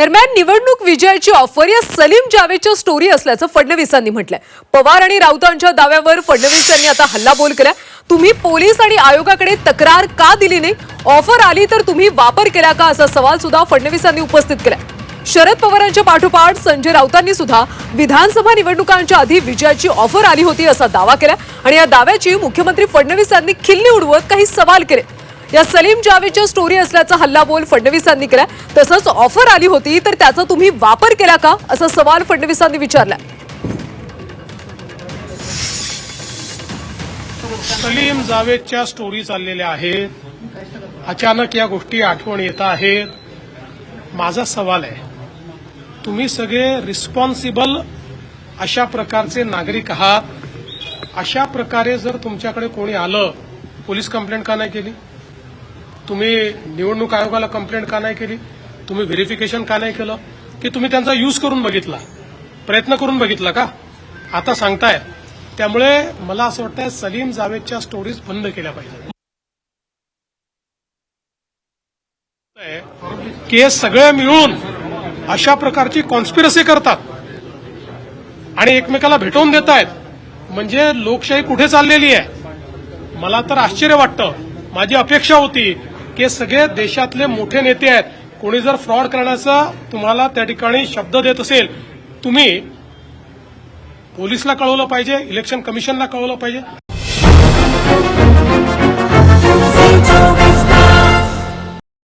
दरम्यान निवडणूक विजयाची ऑफर या सलीम जावेदच्या स्टोरी असल्याचं फडणवीसांनी म्हटलंय. पवार आणि राऊतांच्या दाव्यावर फडणवीस यांनी आता हल्लाबोल केला तुम्ही पोलीस आणि आयोगाकडे तक्रार का दिली नाही? ऑफर आली तर तुम्ही वापर केला का? असा सवाल सुद्धा फडणवीसांनी उपस्थित केला शरद पवारांच्या पाठोपाठ संजय राऊतांनी सुद्धा विधानसभा निवडणुकांच्या आधी विजयाची ऑफर आली होती असा दावा केला आणि या दाव्याची मुख्यमंत्री फडणवीसांनी खिल्ली उडवत काही सवाल केले. या सलीम जावेदच्या स्टोरी असल्याचा हल्लाबोल फडणवीसांनी केला तसंच ऑफर आली होती तर त्याचा तुम्ही वापर केला का? असा सवाल फडणवीसांनी विचारला सलीम जावेदच्या स्टोरी चाललेल्या आहेत. अचानक या गोष्टी आठवण येत आहेत. माझा सवाल आहे तुम्ही सगळे रिस्पॉन्सिबल अशा प्रकारचे नागरिक आहात? अशा प्रकारे जर तुमच्याकडे कोणी आलं पोलीस कंप्लेंट का नाही केली? तुम्ही निवडणूक आयोगाला कंप्लेंट का नाही केली? तुम्ही व्हेरिफिकेशन का नाही केलं? की तुम्ही त्यांचा यूज करून बघितला? प्रयत्न करून बघितला का? आता सांगताय. त्यामुळे मला असं वाटतंय सलीम जावेदच्या स्टोरीज बंद केल्या पाहिजेत. की हे सगळे मिळून अशा प्रकारची कॉन्स्पिरसी करतात आणि एकमेकाला भेटवून देत आहेत म्हणजे लोकशाही कुठे चाललेली आहे? मला तर आश्चर्य वाटतं. माझी अपेक्षा होती की सगळे देशातले मोठे नेते आहेत. कोणी जर फ्रॉड करण्याचा तुम्हाला त्या ठिकाणी शब्द देत असेल तुम्ही पोलिसला कळवलं पाहिजे इलेक्शन कमिशनला कळवलं पाहिजे.